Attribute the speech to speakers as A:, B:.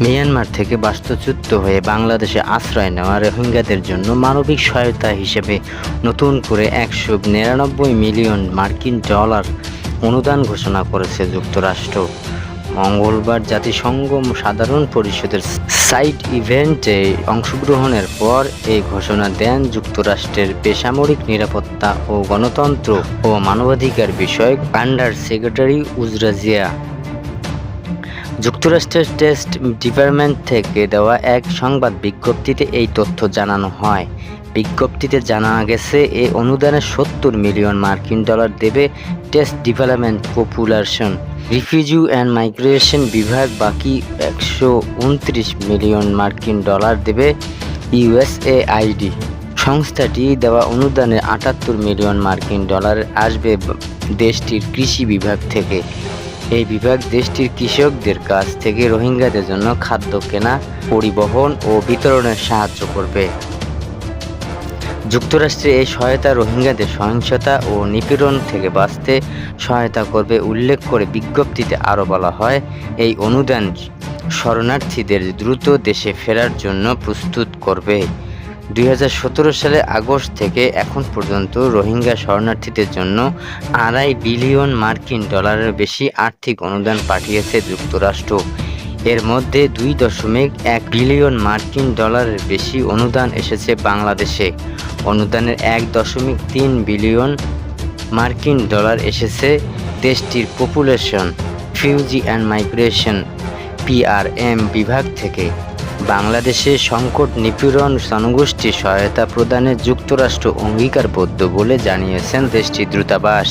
A: Myanmar থেকে বাস্তুচ্যুত হয়ে বাংলাদেশে আশ্রয় নেওয়া রোহিঙ্গাদের জন্য মানবিক সহায়তা হিসেবে নতুন করে একশো নিরানব্বই মিলিয়ন মার্কিন ডলার অনুদান ঘোষণা করেছে যুক্তরাষ্ট্র। মঙ্গলবার জাতিসংঘ সাধারণ পরিষদের সাইড ইভেন্টে অংশগ্রহণের পর এই ঘোষণা দেন যুক্তরাষ্ট্রের বেসামরিক নিরাপত্তা ও গণতন্ত্র ও মানবাধিকার বিষয়ক আন্ডার সেক্রেটারি উজরাজিয়া যুক্তরাষ্ট্রের টেস্ট ডিপার্টমেন্ট থেকে দেওয়া এক সংবাদ বিজ্ঞপ্তিতে এই তথ্য জানানো হয়। বিজ্ঞপ্তিতে জানা গেছে এই অনুদানে সত্তর মিলিয়ন মার্কিন ডলার দেবে test development population. Refugee and migration বিভাগ বাকি একশো উনত্রিশ মিলিয়ন মার্কিন ডলার দেবে ইউএসএআইডি। সংস্থাটি দেওয়া অনুদানে আটাত্তর মিলিয়ন মার্কিন ডলার আসবে দেশটির কৃষি বিভাগ থেকে। এই বিভাগ দেশটির কৃষকদের কাছ থেকে রোহিঙ্গাদের জন্য খাদ্য কেনা, পরিবহন ও বিতরণের সাহায্য করবে। যুক্তরাষ্ট্রে এই সহায়তা রোহিঙ্গাদের সহিংসতা ও নিপীড়ন থেকে বাঁচতে সহায়তা করবে উল্লেখ করে বিজ্ঞপ্তিতে আরও বলা হয়, এই অনুদান শরণার্থীদের দ্রুত দেশে ফেরার জন্য প্রস্তুত করবে। দুই হাজার সতেরো সালে আগস্ট থেকে এখন পর্যন্ত রোহিঙ্গা শরণার্থীদের জন্য আড়াই বিলিয়ন মার্কিন ডলারের বেশি আর্থিক অনুদান পাঠিয়েছে যুক্তরাষ্ট্র। এর মধ্যে দুই দশমিক এক বিলিয়ন মার্কিন ডলারের বেশি অনুদান এসেছে বাংলাদেশে। অনুদানের এক দশমিক তিন বিলিয়ন মার্কিন ডলার এসেছে দেশটির population, refugee and migration, PRM বিভাগ থেকে। বাংলাদেশে সংকট নিপীড়ন জনগোষ্ঠী সহায়তা প্রদানে যুক্তরাষ্ট্র অঙ্গীকারবদ্ধ বলে জানিয়েছেন দেশটির দূতাবাস।